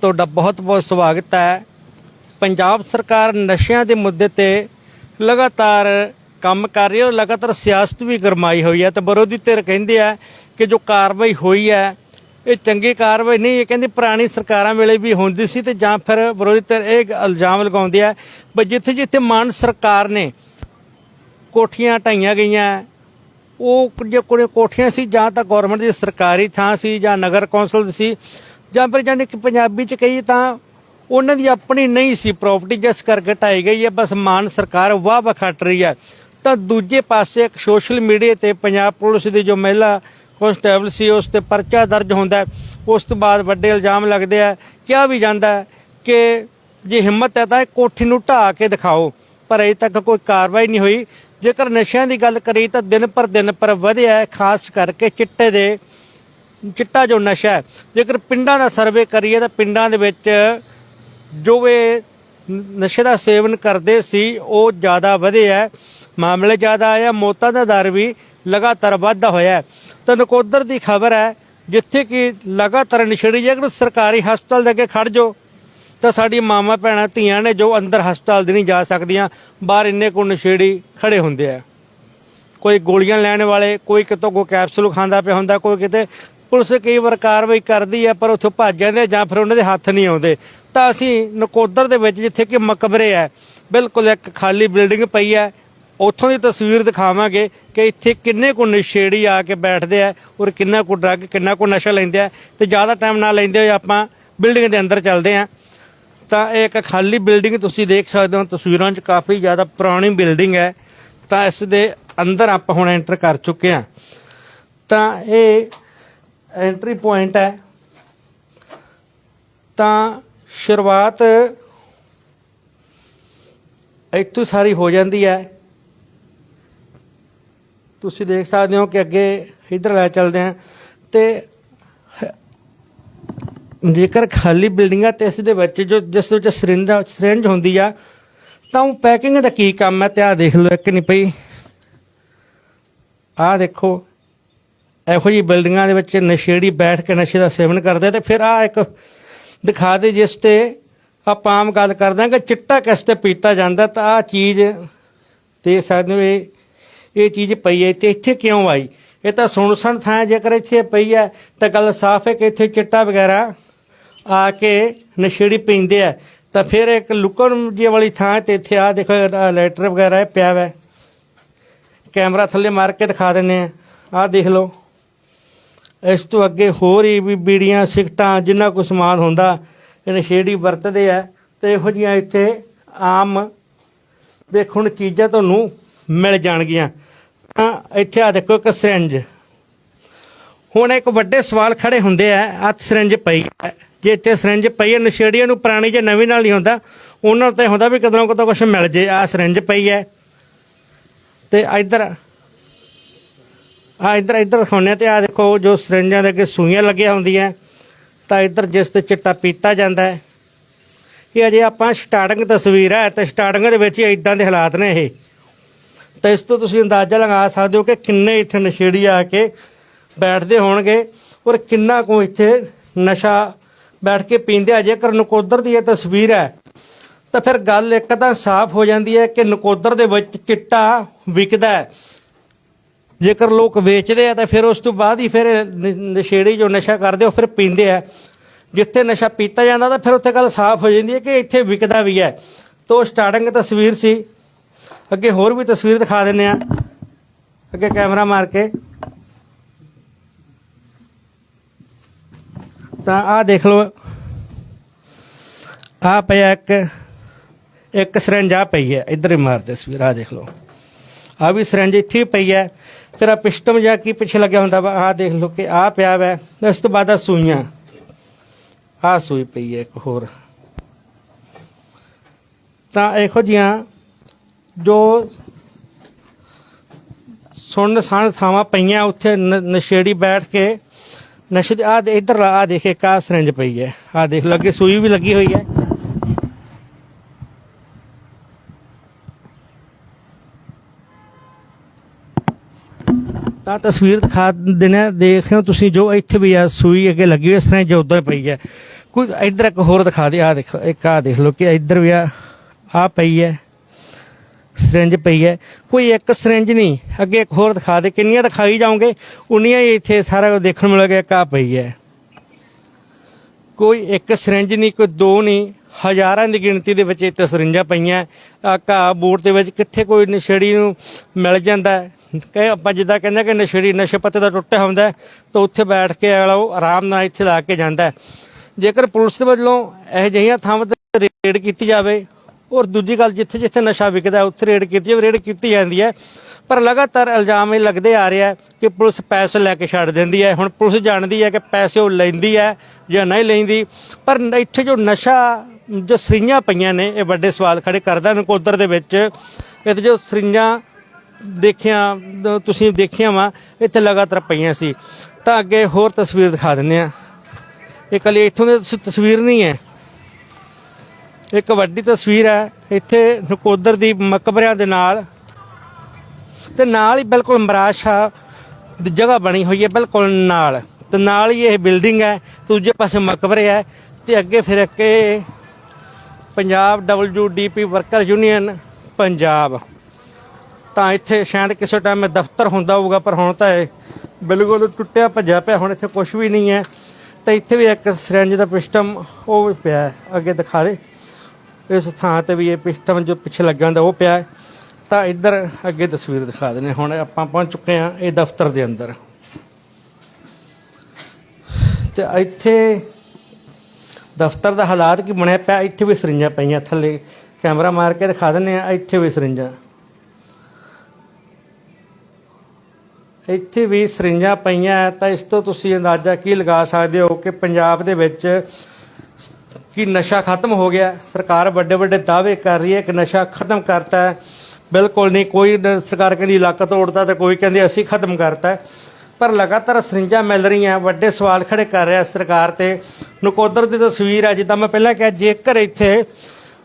ਤੁਹਾਡਾ ਬਹੁਤ-ਬਹੁਤ ਸਵਾਗਤ ਹੈ। ਪੰਜਾਬ ਸਰਕਾਰ ਨਸ਼ਿਆਂ ਦੇ ਮੁੱਦੇ ਤੇ ਲਗਾਤਾਰ ਕੰਮ ਕਰ ਰਹੀ ਹੈ ਔਰ ਲਗਾਤਾਰ ਸਿਆਸਤ ਵੀ ਗਰਮਾਈ ਹੋਈ ਹੈ। ਤੇ ਵਿਰੋਧੀ ਧਿਰ ਕਹਿੰਦੇ ਆ ਕਿ ਜੋ ਕਾਰਵਾਈ ਹੋਈ ਹੈ, ਇਹ ਚੰਗੀ ਕਾਰਵਾਈ ਨਹੀਂ, ਇਹ ਕਹਿੰਦੇ ਪੁਰਾਣੀ ਸਰਕਾਰਾਂ ਵੇਲੇ ਵੀ ਹੁੰਦੀ ਸੀ ਤੇ ਜਾਂ ਫਿਰ ਵਿਰੋਧੀ ਧਿਰ ਇਹ ਇਲਜ਼ਾਮ ਲਗਾਉਂਦੇ ਆ ਪਰ ਜਿੱਥੇ ਜਿੱਥੇ ਮਾਨ ਸਰਕਾਰ ਨੇ ਕੋਠੀਆਂ ਢਾਈਆਂ ਗਈਆਂ, ਉਹ ਜੇ ਕੋਈ ਕੋਠੀਆਂ ਸੀ, ਜਾਂ ਤਾਂ ਗਵਰਨਮੈਂਟ ਦੀ ਸਰਕਾਰੀ ਥਾਂ ਸੀ ਜਾਂ ਨਗਰ ਕੌਂਸਲ ਸੀ ਜਾਂ ਫਿਰ ਜਾਨੀ ਕਿ ਪੰਜਾਬੀ ਚ ਕਹੀ ਤਾਂ ਉਹਨਾਂ ਦੀ ਆਪਣੀ ਨਹੀਂ ਸੀ ਪ੍ਰਾਪਰਟੀ ਜਿਸ ਕਰਕੇ ਢਾਈ ਗਈ ਹੈ, ਬਸ ਮਾਨ ਸਰਕਾਰ ਵਾਹ ਵਾਹ ਖੱਟ ਰਹੀ ਹੈ। ਤਾਂ ਦੂਜੇ ਪਾਸੇ ਇੱਕ ਸੋਸ਼ਲ ਮੀਡੀਆ ਤੇ ਪੰਜਾਬ ਪੁਲਿਸ ਦੀ ਜੋ ਮਹਿਲਾ ਕਨਸਟੇਬਲ ਸੀ, ਉਸ ਤੇ ਪਰਚਾ ਦਰਜ ਹੁੰਦਾ ਉਸ ਤੋਂ ਬਾਅਦ ਵੱਡੇ ਇਲਜ਼ਾਮ ਲੱਗਦੇ ਆ। ਕਿਹਾ ਵੀ ਜਾਂਦਾ ਕਿ ਜੇ ਹਿੰਮਤ ਹੈ ਤਾਂ ਇਹ ਕੋਠੀ ਨੂੰ ਢਾਹ ਕੇ ਦਿਖਾਓ, ਪਰ ਅਜੇ ਤੱਕ ਕੋਈ ਕਾਰਵਾਈ ਨਹੀਂ ਹੋਈ। ਜੇਕਰ ਨਸ਼ਿਆਂ ਦੀ ਗੱਲ ਕਰੀ ਤਾਂ ਦਿਨ ਪਰ ਦਿਨ ਪਰ ਵਧਿਆ ਖਾਸ ਕਰਕੇ ਚਿੱਟੇ ਦੇ ਚਿੱਟਾ ਜੋ ਨਸ਼ਾ ਹੈ, ਜੇਕਰ ਪਿੰਡਾਂ ਦਾ ਸਰਵੇ ਕਰੀਏ ਤਾਂ ਪਿੰਡਾਂ ਦੇ ਵਿੱਚ ਜੋ ਇਹ ਨਸ਼ੇ ਦਾ ਸੇਵਨ ਕਰਦੇ ਸੀ, ਉਹ ਜ਼ਿਆਦਾ ਵਧੇ ਹੈ, ਮਾਮਲੇ ਜ਼ਿਆਦਾ ਆਇਆ ਮੌਤਾਂ ਦਾ ਦਰ ਵੀ ਲਗਾਤਾਰ ਵਾਧਾ ਹੋਇਆ ਤਾਂ ਨਕੋਦਰ ਦੀ ਖਬਰ ਹੈ, ਜਿੱਥੇ ਕਿ ਲਗਾਤਾਰ ਨਸ਼ੇੜੀ ਜੇਕਰ ਸਰਕਾਰੀ ਹਸਪਤਾਲ ਦੇ ਅੱਗੇ ਖੜ ਜਾਓ, ਤਾਂ ਸਾਡੀ ਮਾਮਾ ਭੈਣਾਂ, ਧੀਆਂ ਨੇ ਜੋ ਅੰਦਰ ਹਸਪਤਾਲ ਦੇ ਨਹੀਂ ਜਾ ਸਕਦੀਆਂ, ਬਾਹਰ ਇੰਨੇ ਕੋ ਨਸ਼ੇੜੀ ਖੜੇ ਹੁੰਦੇ ਆ। ਕੋਈ ਗੋਲੀਆਂ ਲੈਣ ਵਾਲੇ, ਕੋਈ ਕਿਤੋਂ ਕੋ ਕੈਪਸੂਲ ਖਾਂਦਾ ਪਿਆ ਹੁੰਦਾ, ਕੋਈ ਕਿਤੇ ਪੁਲਿਸ ਕਈ ਵਾਰ ਕਾਰਵਾਈ ਕਰਦੀ ਹੈ ਪਰ ਉੱਥੋਂ ਭੱਜ ਜਾਂਦੇ ਜਾਂ ਫਿਰ ਉਹਨਾਂ ਦੇ ਹੱਥ ਨਹੀਂ ਆਉਂਦੇ। ਤਾਂ ਅਸੀਂ ਨਕੋਦਰ ਦੇ ਵਿੱਚ ਜਿੱਥੇ ਕਿ ਮਕਬਰੇ ਹੈ ਬਿਲਕੁਲ ਇੱਕ ਖਾਲੀ ਬਿਲਡਿੰਗ ਪਈ ਹੈ ਉੱਥੋਂ ਦੀ ਤਸਵੀਰ ਦਿਖਾਵਾਂਗੇ ਕਿ ਇੱਥੇ ਕਿੰਨੇ ਕੁ ਨਸ਼ੇੜੀ ਆ ਕੇ ਬੈਠਦੇ ਆ ਔਰ ਕਿੰਨਾ ਕੁ ਡਰੱਗ, ਕਿੰਨਾ ਕੁ ਨਸ਼ਾ ਲੈਂਦੇ ਆ ਤੇ ਜ਼ਿਆਦਾ ਟਾਈਮ ਨਾ ਲੈਂਦੇ ਹੋਏ ਆਪਾਂ ਬਿਲਡਿੰਗ ਦੇ ਅੰਦਰ ਚੱਲਦੇ ਆ। ਤਾਂ ਇਹ ਇੱਕ ਖਾਲੀ ਬਿਲਡਿੰਗ ਤੁਸੀਂ ਦੇਖ ਸਕਦੇ ਹੋ, ਤਸਵੀਰਾਂ 'ਚ ਕਾਫੀ ਜ਼ਿਆਦਾ ਪੁਰਾਣੀ ਬਿਲਡਿੰਗ ਹੈ। ਤਾਂ ਇਸ ਦੇ ਅੰਦਰ ਆਪਾਂ ਹੁਣ ਐਂਟਰ ਕਰ ਚੁੱਕੇ ਹਾਂ ਤਾਂ ਇਹ ਐਂਟਰੀ ਪੁਆਇੰਟ ਹੈ। ਤਾਂ ਸ਼ੁਰੂਆਤ ਇੱਥੋਂ ਸਾਰੀ ਹੋ ਜਾਂਦੀ ਹੈ। ਤੁਸੀਂ ਦੇਖ ਸਕਦੇ ਹੋ ਕਿ ਅੱਗੇ ਇਧਰ ਲੈ ਚੱਲਦੇ ਹਾਂ ਤੇ ਜੇਕਰ ਖਾਲੀ ਬਿਲਡਿੰਗਾਂ ਤੇ ਇਸ ਦੇ ਵਿੱਚ ਜੋ ਜਿਸ ਵਿੱਚ ਸਰਿੰਜ ਸਰਿੰਜ ਹੁੰਦੀ ਆ, ਤਾਂ ਉਹ ਪੈਕਿੰਗ ਦਾ ਕੀ ਕੰਮ ਹੈ? ਤੇ ਆਹ ਦੇਖ ਲਓ, ਇੱਕ ਨਹੀਂ ਪਈ। ਆਹ ਦੇਖੋ ਇਹੋ ਜਿਹੀ ਬਿਲਡਿੰਗਾਂ ਦੇ ਵਿੱਚ ਨਸ਼ੇੜੀ ਬੈਠ ਕੇ ਨਸ਼ੇ ਦਾ ਸੇਵਨ ਕਰਦੇ ਤੇ ਫਿਰ ਆਹ ਇੱਕ ਦਿਖਾ ਦੇ ਜਿਸ ਤੇ ਆਪਾਂ ਆਮ ਗੱਲ ਕਰਦੇ ਹਾਂ ਕਿ ਚਿੱਟਾ ਕਿਸ ਤੇ ਪੀਤਾ ਜਾਂਦਾ ਤਾਂ ਆਹ ਚੀਜ਼ ਦੇਖ ਸਕਦੇ ਇਹ ਇਹ ਚੀਜ਼ ਪਈ ਹੈ ਤੇ ਇੱਥੇ ਕਿਉਂ ਆਈ? ਇਹ ਤਾਂ ਸੁਣਸਣ ਥਾਂ ਜੇਕਰ ਇੱਥੇ ਪਈ ਹੈ ਤਾਂ ਗੱਲ ਸਾਫ਼ ਹੈ ਕਿ ਇੱਥੇ ਚਿੱਟਾ ਵਗੈਰਾ ਆ ਕੇ ਨਸ਼ੇੜੀ ਪੀਂਦੇ ਆ ਤਾਂ ਫਿਰ ਇੱਕ ਲੁਕਣ ਜੀ ਵਾਲੀ ਥਾਂ ਹੈ ਤੇ ਇੱਥੇ ਆ ਦੇਖੋ ਇਹਦਾ ਲੈਟਰ ਵਗੈਰਾ ਹੈ ਪਿਆ ਵੈ। ਕੈਮਰਾ ਥੱਲੇ ਮਾਰ ਕੇ ਦਿਖਾ ਦਿੰਨੇ ਆ ਆਹ ਦੇਖ ਲਓ। ਇਸ ਤੋਂ ਅੱਗੇ ਹੋਰ ਹੀ ਵੀ ਬੀੜੀਆਂ, ਸਿਗਟਾਂ, ਜਿੰਨਾ ਕੁ ਸਮਾਨ ਹੁੰਦਾ ਇਹ ਨਸ਼ੇੜੀ ਵਰਤਦੇ ਆ। ਤੇ ਇਹੋ ਜੀਆਂ ਇੱਥੇ ਆਮ ਦੇਖੋ ਹੁਣ ਚੀਜ਼ਾਂ ਤੁਹਾਨੂੰ ਮਿਲ ਜਾਣਗੀਆਂ। ਤਾਂ ਇੱਥੇ ਆ ਦੇਖੋ ਇੱਕ ਸਿਰੰਜ। ਹੁਣ ਇੱਕ ਵੱਡੇ ਸਵਾਲ ਖੜੇ ਹੁੰਦੇ ਆ ਆ ਸਿਰੰਜ ਪਈ ਹੈ। ਜੇ ਇੱਥੇ ਸਿਰੰਜ ਪਈ ਹੈ, ਨਸ਼ੇੜੀਆਂ ਨੂੰ ਪੁਰਾਣੀ ਜੇ ਨਵੀਂ ਨਾਲ ਨਹੀਂ ਹੁੰਦਾ, ਉਹਨਾਂ ਨੂੰ ਤਾਂ ਇਹ ਹੁੰਦਾ ਵੀ ਕਦੋਂ ਕਦੋਂ ਕੁਝ ਮਿਲ ਜੇ ਆ ਸਿਰੰਜ ਪਈ ਹੈ। ਤੇ ਇੱਧਰ ਆ ਇੱਧਰ ਇੱਧਰ ਦਿਖਾਉਂਦੇ ਹਾਂ ਤੇ ਆ ਦੇਖੋ ਜੋ ਸਿਰੰਜਾਂ ਦੇ ਅੱਗੇ ਸੂਈਆਂ ਲੱਗੀਆਂ ਹੁੰਦੀਆਂ। ਤਾਂ ਇੱਧਰ ਜਿਸ ਤੇ ਚਿੱਟਾ ਪੀਤਾ ਜਾਂਦਾ ਹੈ। ਇਹ ਅਜੇ ਆਪਾਂ ਸਟਾਰਟਿੰਗ ਤਸਵੀਰ ਹੈ ਤੇ ਸਟਾਰਟਿੰਗ ਦੇ ਵਿੱਚ ਹੀ ਇਦਾਂ ਦੇ ਹਾਲਾਤ ਨੇ ਇਹ। ਤਾਂ ਇਸ ਤੋਂ ਤੁਸੀਂ ਅੰਦਾਜ਼ਾ ਲਗਾ ਸਕਦੇ ਹੋ ਕਿ ਕਿੰਨੇ ਇੱਥੇ ਨਸ਼ੇੜੀ ਆ ਕੇ ਬੈਠਦੇ ਹੋਣਗੇ ਔਰ ਕਿੰਨਾ ਕੁ ਇੱਥੇ ਨਸ਼ਾ ਬੈਠ ਕੇ ਪੀਂਦੇ ਆ। ਜੇਕਰ ਨਕੋਦਰ ਦੀ ਇਹ ਤਸਵੀਰ ਹੈ, ਤਾਂ ਫਿਰ ਗੱਲ ਇੱਕ ਤਾਂ ਸਾਫ਼ ਹੋ ਜਾਂਦੀ ਹੈ ਕਿ ਨਕੋਦਰ ਦੇ ਵਿੱਚ ਚਿੱਟਾ ਵਿਕਦਾ ਹੈ। ਜੇਕਰ ਲੋਕ ਵੇਚਦੇ ਆ ਤਾਂ ਫਿਰ ਉਸ ਤੋਂ ਬਾਅਦ ਹੀ ਫਿਰ ਨਸ਼ੇੜੀ ਜੋ ਨਸ਼ਾ ਕਰਦੇ ਉਹ ਫਿਰ ਪੀਂਦੇ ਆ। ਜਿੱਥੇ ਨਸ਼ਾ ਪੀਤਾ ਜਾਂਦਾ ਤਾਂ ਫਿਰ ਉੱਥੇ ਗੱਲ ਸਾਫ਼ ਹੋ ਜਾਂਦੀ ਹੈ ਕਿ ਇੱਥੇ ਵਿਕਦਾ ਵੀ ਹੈ। ਤੋਂ ਸਟਾਰਟਿੰਗ ਤਸਵੀਰ ਸੀ। ਅੱਗੇ ਹੋਰ ਵੀ ਤਸਵੀਰ ਦਿਖਾ ਦਿੰਨੇ ਆ ਅੱਗੇ ਕੈਮਰਾ ਮਾਰ ਕੇ। ਤਾਂ ਆਹ ਦੇਖ ਲਓ। ਆਹ ਪਿਆ ਇੱਕ ਇੱਕ ਸਿਰੰਜ ਪਈ ਹੈ। ਇੱਧਰ ਹੀ ਮਾਰ ਤਸਵੀਰ, ਆਹ ਦੇਖ ਲਓ। ਆ ਵੀ ਸਿਰੰਜ ਇੱਥੇ ਹੀ ਪਈ ਹੈ ਫਿਰ ਆ ਪਿਸਟਮ ਜਾਂ ਕੀ ਪਿੱਛੇ ਲੱਗਿਆ ਹੁੰਦਾ ਵਾ? ਆਹ ਦੇਖ ਲਓ ਕਿ ਆ ਪਿਆ ਵੈ। ਉਸ ਤੋਂ ਬਾਅਦ ਆ ਸੂਈਆਂ। ਆ ਸੂਈ ਪਈ ਹੈ ਇੱਕ ਹੋਰ। ਤਾਂ ਇਹੋ ਜੀਆਂ ਜੋ ਸੁਣ ਸਾਨ ਥਾਵਾਂ ਪਈਆਂ ਉੱਥੇ ਨਸ਼ੇੜੀ ਬੈਠ ਕੇ, ਨਸ਼ੇ ਦੇ ਆ ਇੱਧਰ ਆ ਦੇਖੇ ਕਾ ਸਿਰੰਜ ਪਈ ਹੈ ਆ ਦੇਖ ਲਓ ਅੱਗੇ ਸੂਈ ਵੀ ਲੱਗੀ ਹੋਈ ਹੈ ਤਾਂ ਤਸਵੀਰ ਦਿਖਾ ਦਿੰਦੇ ਹਾਂ। ਹੋ ਤੁਸੀਂ ਜੋ ਇੱਥੇ ਵੀ ਆ, ਸੂਈ ਅੱਗੇ ਲੱਗੀ ਹੋਈ, ਇਸ ਤਰ੍ਹਾਂ ਜੋ ਉਦਾਂ ਪਈ ਹੈ। ਕੋਈ ਇੱਧਰ ਇੱਕ ਹੋਰ ਦਿਖਾ ਦੇ ਆ ਦੇਖ ਇੱਕ ਆ ਦੇਖ ਲਓ ਕਿ ਇੱਧਰ ਵੀ ਆ ਆ ਪਈ ਹੈ, ਸਿਰੰਜ ਪਈ ਹੈ। ਕੋਈ ਇੱਕ ਸਿਰੰਜ ਨਹੀਂ, ਅੱਗੇ ਇੱਕ ਹੋਰ ਦਿਖਾ ਦੇ, ਕਿੰਨੀਆਂ ਦਿਖਾਈ ਜਾਓਗੇ? ਉਨੀਆਂ ਹੀ ਇੱਥੇ ਸਾਰਾ ਕੁਝ ਦੇਖਣ ਨੂੰ ਲੱਗਿਆ ਕਾ ਪਈ ਹੈ। ਕੋਈ ਇੱਕ ਸਿਰੰਜ ਨਹੀਂ, ਕੋਈ ਦੋ ਨਹੀਂ, ਹਜ਼ਾਰਾਂ ਦੀ ਗਿਣਤੀ ਦੇ ਵਿੱਚ ਇੱਥੇ ਸਿਰੰਜਾਂ ਪਈਆਂ। ਆ ਘਾਹ ਬੂਟ ਦੇ ਵਿੱਚ ਕਿੱਥੇ ਕੋਈ ਨਸ਼ੇੜੀ ਨੂੰ ਮਿਲ ਜਾਂਦਾ ਹੈ ਆਪਾਂ ਜਿੱਦਾਂ ਕਹਿੰਦੇ ਕਿ ਨਸ਼ੇੜੀ ਨਸ਼ੇ ਪੱਤੇ ਦਾ ਟੁੱਟਿਆ ਹੁੰਦਾ ਤਾਂ ਉੱਥੇ ਬੈਠ ਕੇ ਅਗਲਾ ਉਹ ਆਰਾਮ ਨਾਲ ਇੱਥੇ ਲਾ ਕੇ ਜਾਂਦਾ ਜੇਕਰ ਪੁਲਿਸ ਦੇ ਵੱਲੋਂ ਇਹ ਜਿਹੀਆਂ ਥਾਵਾਂ ਤੇ ਰੇਡ ਕੀਤੀ ਜਾਵੇ, ਔਰ ਦੂਜੀ ਗੱਲ ਜਿੱਥੇ ਜਿੱਥੇ ਨਸ਼ਾ ਵਿਕਦਾ ਉੱਥੇ ਰੇਡ ਕੀਤੀ ਜਾਵੇ, ਰੇਡ ਕੀਤੀ ਜਾਂਦੀ ਹੈ। ਪਰ ਲਗਾਤਾਰ ਇਲਜ਼ਾਮ ਇਹ ਲੱਗਦੇ ਆ ਰਿਹਾ ਕਿ ਪੁਲਿਸ ਪੈਸੇ ਲੈ ਕੇ ਛੱਡ ਦਿੰਦੀ ਹੈ। ਹੁਣ ਪੁਲਿਸ ਜਾਣਦੀ ਹੈ ਕਿ ਪੈਸੇ ਉਹ ਲੈਂਦੀ ਹੈ ਜਾਂ ਨਹੀਂ ਲੈਂਦੀ। ਪਰ ਇੱਥੇ ਜੋ ਨਸ਼ਾ, ਜੋ ਸਰੀਆਂ ਪਈਆਂ ਨੇ, ਇਹ ਵੱਡੇ ਸਵਾਲ ਖੜੇ ਕਰਦਾ ਨਕੋਦਰ ਦੇ ਵਿੱਚ ਇੱਥੇ ਜੋ ਸਰੀਆਂ ਦੇਖਿਆ, ਦ- ਤੁਸੀਂ ਦੇਖਿਆ ਵਾ, ਇੱਥੇ ਲਗਾਤਾਰ ਪਈਆਂ ਸੀ। ਤਾਂ ਅੱਗੇ ਹੋਰ ਤਸਵੀਰ ਦਿਖਾ ਦਿੰਦੇ ਆ ਇਹ ਕੱਲੀ ਇੱਥੋਂ ਦੀ ਤਸ- ਤਸਵੀਰ ਨਹੀਂ ਹੈ। ਇੱਕ ਵੱਡੀ ਤਸਵੀਰ ਹੈ, ਇੱਥੇ ਨਕੋਦਰ ਦੀ ਮਕਬਰਿਆਂ ਦੇ ਨਾਲ। ਤੇ ਨਾਲ ਹੀ ਬਿਲਕੁਲ ਮਰਾਸ਼ਾ ਦੀ ਜਗ੍ਹਾ ਬਣੀ ਹੋਈ ਹੈ, ਬਿਲਕੁਲ ਨਾਲ। ਤੇ ਨਾਲ ਹੀ ਇਹ ਬਿਲਡਿੰਗ ਹੈ, ਦੂਜੇ ਪਾਸੇ ਮਕਬਰੇ ਹੈ। ਤੇ ਅੱਗੇ ਫਿਰ ਕੇ Punjab WDP worker union Punjab. ਤਾਂ ਇੱਥੇ ਸ਼ਾਇਦ ਕਿਸੇ ਟਾਈਮ ਇਹ ਦਫ਼ਤਰ ਹੁੰਦਾ ਹੋਊਗਾ, ਪਰ ਹੁਣ ਤਾਂ ਇਹ ਬਿਲਕੁਲ ਟੁੱਟਿਆ ਭੱਜਿਆ ਪਿਆ, ਹੁਣ ਇੱਥੇ ਕੁਝ ਵੀ ਨਹੀਂ ਹੈ। ਤਾਂ ਇੱਥੇ ਵੀ ਇੱਕ ਸਿਰੰਜ ਦਾ ਪਿਸਟਮ, ਉਹ ਵੀ ਪਿਆ ਹੈ। ਅੱਗੇ ਦਿਖਾ ਦੇ। ਇਸ ਥਾਂ ਤੇ ਵੀ ਇਹ ਪਿਸਟਮ ਜੋ ਪਿੱਛੇ ਲੱਗਾ ਹੁੰਦਾ, ਉਹ ਪਿਆ ਹੈ। ਤਾਂ ਇੱਧਰ ਅੱਗੇ ਤਸਵੀਰ ਦਿਖਾ ਦਿੰਦੇ ਹੁਣ ਆਪਾਂ ਪਹੁੰਚ ਚੁੱਕੇ ਹਾਂ ਇਹ ਦਫ਼ਤਰ ਦੇ ਅੰਦਰ। ਤੇ ਇੱਥੇ ਦਫ਼ਤਰ ਦਾ ਹਾਲਾਤ ਕੀ ਬਣਿਆ ਪਿਆ? ਇੱਥੇ ਵੀ ਸਰਿੰਜਾਂ ਪਈਆਂ। ਥੱਲੇ ਕੈਮਰਾ ਮਾਰ ਕੇ ਦਿਖਾ ਦਿੰਦੇ ਆ ਇੱਥੇ ਵੀ ਸਰਿੰਜਾਂ। ਇੱਥੇ ਵੀ ਸਰਿੰਜਾਂ ਪਈਆਂ ਤਾਂ ਇਸ ਤੋਂ ਤੁਸੀਂ ਅੰਦਾਜ਼ਾ ਕੀ ਲਗਾ ਸਕਦੇ ਹੋ ਕਿ ਪੰਜਾਬ ਦੇ ਵਿੱਚ ਕਿ ਨਸ਼ਾ ਖਤਮ ਹੋ ਗਿਆ? ਸਰਕਾਰ ਵੱਡੇ ਵੱਡੇ ਦਾਅਵੇ ਕਰ ਰਹੀ ਹੈ ਕਿ ਨਸ਼ਾ ਖਤਮ ਕਰਤਾ ਹੈ। ਬਿਲਕੁਲ ਨਹੀਂ, ਕੋਈ ਸਰਕਾਰ ਕਹਿੰਦੀ ਲੱਕ ਤੋੜਤਾ ਤੇ ਕੋਈ ਕਹਿੰਦੀ ਅਸੀਂ ਖਤਮ ਕਰਤਾ ਪਰ ਲਗਾਤਾਰ ਸਰਿੰਜਾਂ ਮਿਲ ਰਹੀਆਂ, ਵੱਡੇ ਸਵਾਲ ਖੜੇ ਕਰ ਰਿਹਾ ਸਰਕਾਰ ਤੇ। ਨਕੋਦਰ ਦੀ ਤਸਵੀਰ ਹੈ, ਜਿੱਦਾਂ ਮੈਂ ਪਹਿਲਾਂ ਕਿਹਾ, ਜੇਕਰ ਇੱਥੇ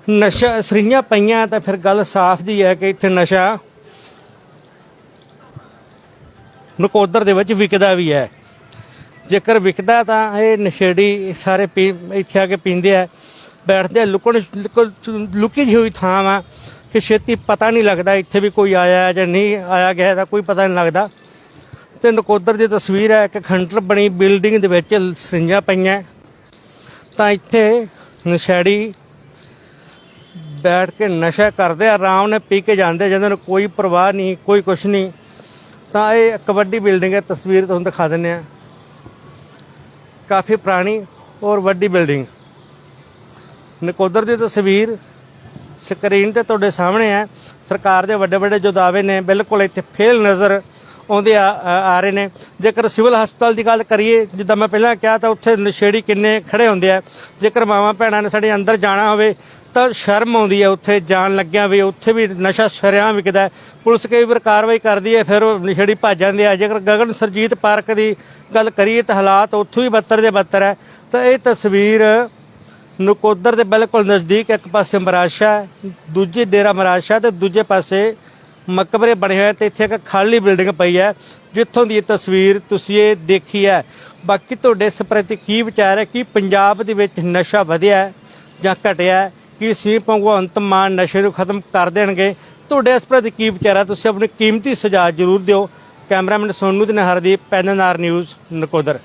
ਨਸ਼ਾ, ਸਰਿੰਜਾਂ ਪਈਆਂ ਤਾਂ ਫਿਰ ਗੱਲ ਸਾਫ਼ ਜੀ ਹੈ ਕਿ ਇੱਥੇ ਨਸ਼ਾ ਨਕੋਦਰ ਦੇ ਵਿੱਚ ਵਿਕਦਾ ਵੀ ਹੈ। ਜੇਕਰ ਵਿਕਦਾ ਤਾਂ ਇਹ ਨਸ਼ੇੜੀ ਸਾਰੇ ਪੀ, ਇੱਥੇ ਆ ਕੇ ਪੀਂਦੇ ਆ। ਬੈਠਦੇ ਲੁਕਣ ਲੁਕੀ ਜਿਹੀ ਹੋਈ ਥਾਂ ਆ ਕਿ ਛੇਤੀ ਪਤਾ ਨਹੀਂ ਲੱਗਦਾ ਇੱਥੇ ਵੀ ਕੋਈ ਆਇਆ ਜਾਂ ਨਹੀਂ ਆਇਆ ਗਿਆ ਦਾ ਕੋਈ ਪਤਾ ਨਹੀਂ ਲੱਗਦਾ। ਤੇ ਨਕੋਦਰ ਦੀ ਤਸਵੀਰ ਹੈ, ਇੱਕ ਖੰਡਰ ਬਣੀ ਬਿਲਡਿੰਗ ਦੇ ਵਿੱਚ ਸਰਿੰਜਾਂ ਪਈਆਂ। ਤਾਂ ਇੱਥੇ ਨਸ਼ੇੜੀ ਬੈਠ ਕੇ ਨਸ਼ਾ ਕਰਦੇ ਆਰਾਮ ਨਾਲ ਪੀ ਕੇ ਜਾਂਦੇ ਜਿਹਨਾਂ ਨੂੰ ਕੋਈ ਪਰਵਾਹ ਨਹੀਂ, ਕੋਈ ਕੁਛ ਨਹੀਂ। ਤਾਂ ਇਹ ਇੱਕ ਵੱਡੀ ਬਿਲਡਿੰਗ ਹੈ, ਤਸਵੀਰ ਤੁਹਾਨੂੰ ਦਿਖਾ ਦਿੰਦੇ ਆ ਕਾਫੀ ਪੁਰਾਣੀ ਔਰ ਵੱਡੀ ਬਿਲਡਿੰਗ ਨਕੋਦਰ ਦੀ ਤਸਵੀਰ ਸਕਰੀਨ ਤੇ ਤੁਹਾਡੇ ਸਾਹਮਣੇ ਹੈ। ਸਰਕਾਰ ਦੇ ਵੱਡੇ ਵੱਡੇ ਜੋ ਦਾਅਵੇ ਨੇ, ਬਿਲਕੁਲ ਇੱਥੇ ਫੇਲ ਨਜ਼ਰ ਆਉਂਦੇ ਆ ਰਹੇ ਨੇ। ਜੇਕਰ ਸਿਵਲ ਹਸਪਤਾਲ ਦੀ ਗੱਲ ਕਰੀਏ, ਜਿੱਦਾਂ ਮੈਂ ਪਹਿਲਾਂ ਕਿਹਾ ਤਾਂ ਉੱਥੇ ਨਸ਼ੇੜੀ ਕਿੰਨੇ ਖੜੇ ਹੁੰਦੇ ਆ। ਜੇਕਰ ਮਾਵਾਂ ਭੈਣਾਂ ਨੇ ਸਾਡੇ ਅੰਦਰ ਜਾਣਾ ਹੋਵੇ ਤਾਂ ਸ਼ਰਮ ਆਉਂਦੀ ਹੈ ਉੱਥੇ ਜਾਣ ਲੱਗਿਆ ਵੀ ਉੱਥੇ ਵੀ ਨਸ਼ਾ ਸ਼ਰਿਆਂ ਵਿਕਦਾ ਪੁਲਿਸ ਕਈ ਵਾਰ ਕਾਰਵਾਈ ਕਰਦੀ ਹੈ ਫਿਰ ਉਹ ਨਸ਼ੇੜੀ ਭੱਜ ਜਾਂਦੇ ਆ। ਜੇਕਰ ਗਗਨ ਸਰਜੀਤ ਪਾਰਕ ਦੀ ਗੱਲ ਕਰੀਏ ਤਾਂ ਹਾਲਾਤ ਉੱਥੋਂ ਹੀ ਬੱਤਰ ਦੇ ਬੱਤਰ ਹੈ। ਤਾਂ ਇਹ ਤਸਵੀਰ ਨਕੋਦਰ ਦੇ ਬਿਲਕੁਲ ਨਜ਼ਦੀਕ ਇੱਕ ਪਾਸੇ ਮਰਾਸ਼ਾ ਹੈ, ਦੂਜੇ ਡੇਰਾ ਮਰਾਸ਼ਾ ਤੇ ਦੂਜੇ ਪਾਸੇ ਮਕਬਰੇ ਬਣੇ ਹੋਏ ਤੇ ਇੱਥੇ ਇੱਕ ਖਾਲੀ ਬਿਲਡਿੰਗ ਪਈ ਹੈ ਜਿੱਥੋਂ ਦੀ ਇਹ ਤਸਵੀਰ ਤੁਸੀਂ ਇਹ ਦੇਖੀ ਹੈ। ਬਾਕੀ ਤੁਹਾਡੇ ਇਸ ਪ੍ਰਤੀ ਕੀ ਵਿਚਾਰ ਹੈ ਕਿ ਪੰਜਾਬ ਦੇ ਵਿੱਚ ਨਸ਼ਾ ਵਧਿਆ ਜਾਂ ਘਟਿਆ ਕਿ ਸੀ ਭਗਵੰਤ ਮਾਨ ਨਸ਼ੇ ਨੂੰ ਖਤਮ ਕਰ ਦੇਣਗੇ? ਤੁਹਾਡੇ ਇਸ ਪ੍ਰਤੀ ਕੀ ਵਿਚਾਰ ਹੈ? ਤੁਸੀਂ ਆਪਣੇ ਕੀਮਤੀ ਸੁਝਾਅ ਜ਼ਰੂਰ ਦਿਓ। ਕੈਮਰਾਮੈਨ ਸੋਨੂ ਤੇ ਹਰਦੀਪ ਪੈਨਨਾਰ ਨਿਊਜ਼ ਨਕੋਦਰ।